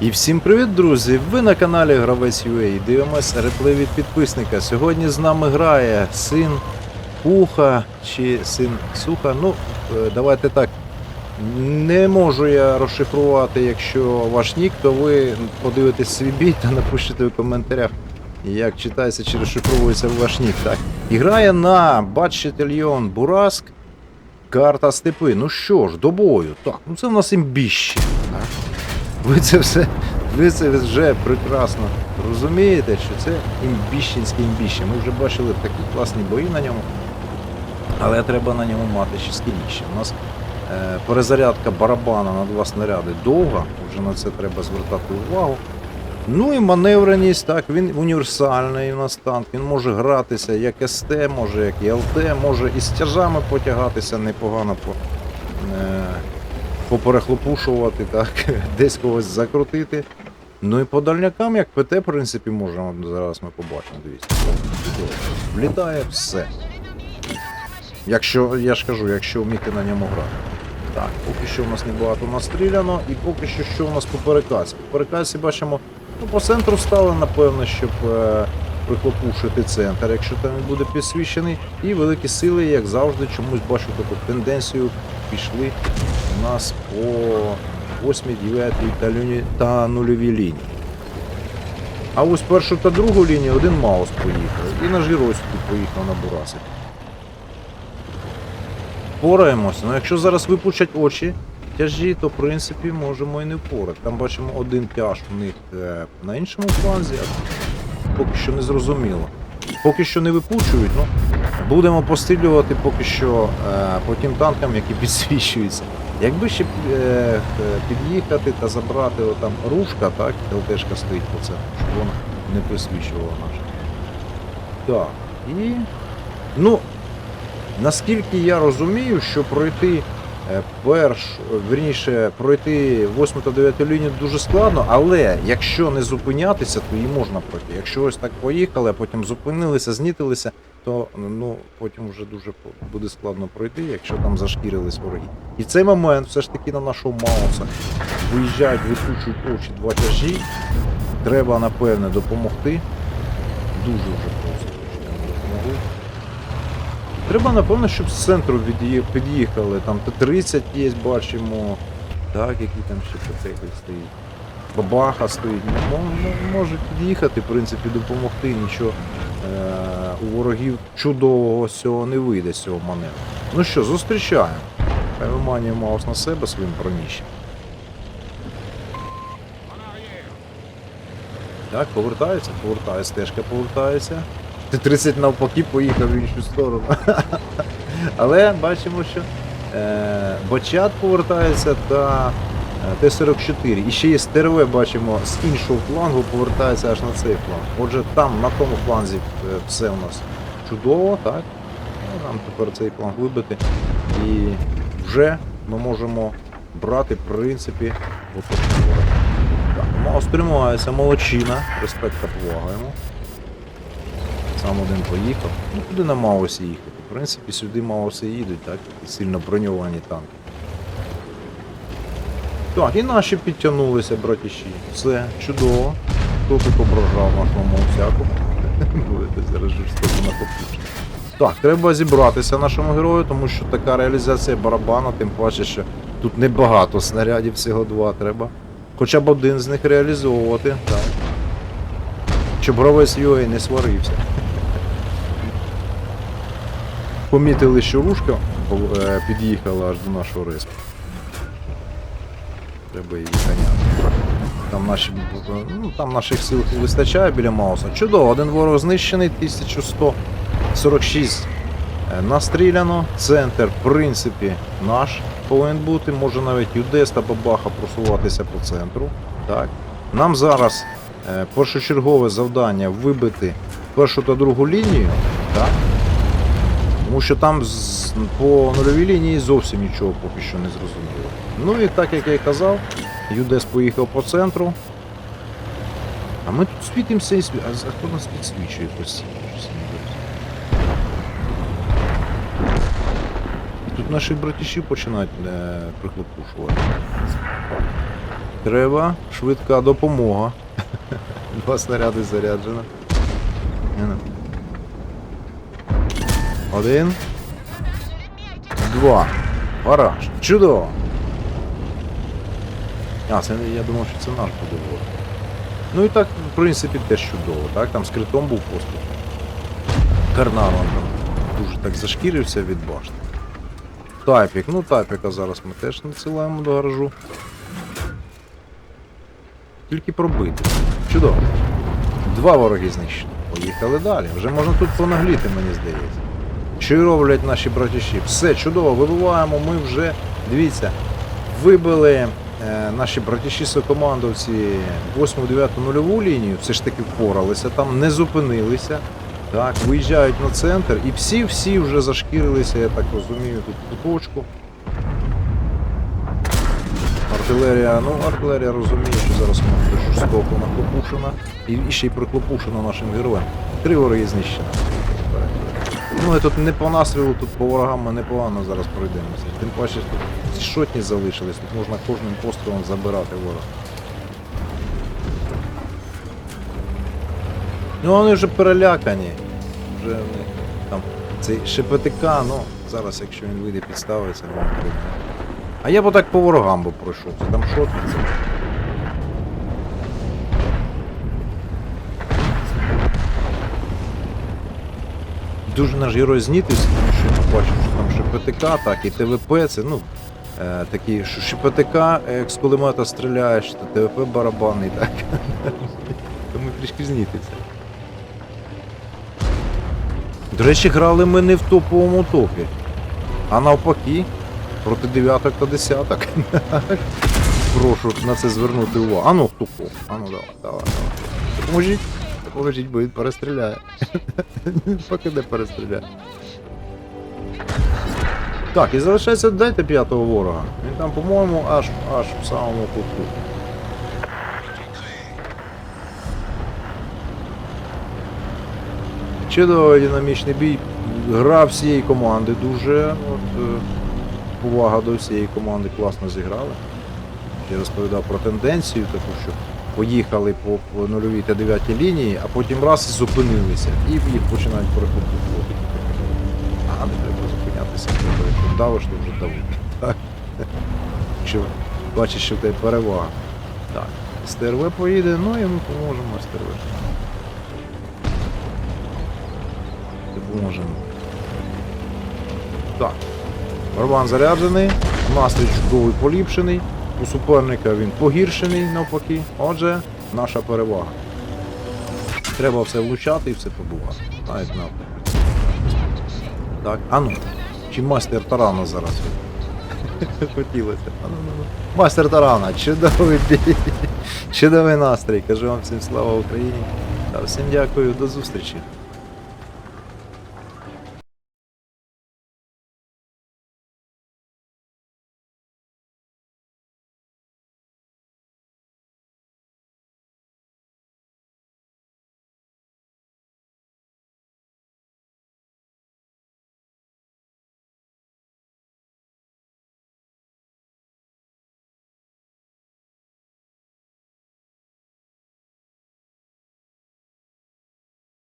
І всім привіт, друзі! Ви на каналі Гравець UA. Дивимося реплей від підписника. Сьогодні з нами грає син Пуха чи син Суха. Ну, е, давайте так. Не можу я розшифрувати, якщо ваш нік, то ви подивитесь свій бій та напишіть в коментарях, як читається чи розшифровується ваш нік. Так? І грає на Батчетельйон Бураск. Карта степи. Ну що ж, до бою. Так, ну це в нас імбіще. Так? Ви це все, ви це вже прекрасно розумієте, що це імбіщенське імбіще. Ми вже бачили такі класні бої на ньому, але треба на ньому мати ще скільніше. У нас е, перезарядка барабана на два снаряди довга, вже на це треба звертати увагу. Ну і маневреність, так, він універсальний у нас танк. Він може гратися як СТ, може як і ЛТ, може і з тяжами потягатися непогано по. Е, поперехлопушувати, так, десь когось закрутити. Ну і по дальнякам, як ПТ, в принципі, можемо зараз ми побачимо, дивіться. Влітає все. Якщо, я ж кажу, якщо вміти на ньому грати. Так, поки що у нас небагато настріляно, і поки що що у нас по перекасі. По перекасі бачимо, ну по центру стали, напевно, щоб е, прихлопушити центр, якщо там він буде підсвічений. І великі сили, як завжди, чомусь бачу таку тенденцію, пішли нас по 8, 9 та, нульовій лінії. А ось першу та другу лінію один Маус поїхав. І наш герой поїхав на Бураси. Пораємося. Ну якщо зараз випучать очі тяжі, то в принципі можемо і не впорати. Там бачимо один тяж у них е, на іншому фланзі, а поки що не зрозуміло. Поки що не випучують, ну будемо пострілювати поки що е, по тим танкам, які підсвічуються. Якби ще е, під'їхати та забрати отам рушка, так, ЛТшка стоїть по це, щоб вона не присвічувала наш. Так, і. Ну, наскільки я розумію, що пройти перш, верніше, пройти 8 та 9 лінію дуже складно, але якщо не зупинятися, то її можна пройти. Якщо ось так поїхали, а потім зупинилися, знітилися, то ну, потім вже дуже буде складно пройти, якщо там зашкірились вороги. І цей момент все ж таки на нашого Мауса виїжджають, випучують очі два тяжі. Треба, напевне, допомогти. Дуже вже просто щоб нам допомогли. Треба, напевно, щоб з центру під'їхали. Там Т-30 є, бачимо. Так, який там ще потекли стоїть. Бабаха стоїть. Ну, мо- Може під'їхати, в принципі, допомогти. Нічого е- у ворогів чудового цього не вийде з цього маневру. Ну що, зустрічаємо. Хай виманює Маус на себе своїм броніщем. Так, повертається, повертає, стежка повертається. Т-30 навпаки поїхав в іншу сторону. Але бачимо, що е, Бачат повертається та е, Т-44. І ще є ТРВ, бачимо, з іншого флангу повертається аж на цей фланг. Отже, там на тому фланзі е, все у нас чудово, так? Ну, Нам тепер цей фланг вибити. І вже ми можемо брати, в принципі, Маус тримається, молодчина, респект та повага йому. Сам один поїхав. Ну куди на Маусі їхати? В принципі, сюди Мауси їдуть, так? І сильно броньовані танки. Так, і наші підтягнулися, братіші. Все, чудово. Хто тут ображав нашого Маусяку? Будете зараз жорстоко накопичити. Так, треба зібратися нашому герою, тому що така реалізація барабана, тим паче, що тут небагато снарядів, всього два треба. Хоча б один з них реалізовувати. Так. Щоб гравець UA не сварився. Помітили, що рушка е, під'їхала аж до нашого респу. Треба її ганяти. Там, наші, ну, там наших сил вистачає біля Мауса. Чудово, один ворог знищений, 1146 е, настріляно. Центр, в принципі, наш повинен бути. Може навіть Юдес та Бабаха просуватися по центру. Так. Нам зараз е, першочергове завдання вибити першу та другу лінію. Так. Тому що там з, по нульовій лінії зовсім нічого поки що не зрозуміло. Ну і так як я й казав, Юдес поїхав по центру. А ми тут світимося і сві... А за- хто нас підсвічує постійно? І тут наші братіші починають е, прихлопушувати. Треба швидка допомога. Два снаряди заряджено. Ну. Один. Два. Гараж. Чудово. А, це я думав, що це наш буде. Ну і так, в принципі, теж чудово, так? Там з критом був поступ. Карнарон там дуже так зашкірився від башти. Тайпік, ну тайпіка зараз ми теж надсилаємо до гаражу. Тільки пробити. Чудово. Два вороги знищені. Поїхали далі. Вже можна тут понагліти, мені здається. Що й роблять наші братіші? Все чудово, вибиваємо. Ми вже, дивіться, вибили е, наші братіші сокомандовці 8-9 нульову лінію, все ж таки впоралися там, не зупинилися. Так, виїжджають на центр і всі-всі вже зашкірилися, я так розумію, тут куточку. Артилерія, ну артилерія розуміє, що зараз буде жорстоко наклопушена. І, і ще й приклопушена нашим героям. Три вороги знищено. Ну і тут не по настрілу, тут по ворогам ми непогано зараз пройдемося. Тим паче тут ці шотні залишились, тут можна кожним пострілом забирати ворога. Ну вони вже перелякані. Вже в них там цей ШПТК, ну зараз якщо він вийде підставиться, вам буде. А я б отак по ворогам би пройшовся, там шотниця. Дуже наш герой знітився, тому що я бачив, що там ШПТК, так, і ТВП, це, ну, е, такі ШПТК, е, як з кулемета стріляєш, то ТВП барабанний, так. Тому трішки знітився. До речі, грали ми не в топовому топі, а навпаки, проти дев'яток та десяток. Прошу на це звернути увагу. А ну, хто кого? А ну давай, давай, давай. Допоможіть, допоможіть, бо він перестріляє. Поки не перестріляє. Так, і залишається дайте п'ятого ворога. Він там, по-моєму, аж аж в самому кутку. Чудовий динамічний бій. Гра всієї команди дуже. От, е, увага до всієї команди класно зіграли. Я розповідав про тенденцію, таку, що поїхали по, нульовій та дев'ятій лінії, а потім раз зупинилися. І їх починають перехоплювати. А не треба зупинятися, треба, давиш, то вже дави. Так. Якщо бачиш, що в тебе перевага. Так. СТРВ поїде, ну і ми поможемо СТРВ. Допоможемо. Так. Барабан заряджений, настрій чудовий поліпшений, у суперника він погіршений навпаки. Отже, наша перевага. Треба все влучати і все побувати. Навіть навпаки. Так, а ну, чи майстер тарана зараз? Хотілося. А ну, ну. Майстер тарана, чудовий бій. Чудовий настрій. Кажу вам всім слава Україні. Та всім дякую, до зустрічі.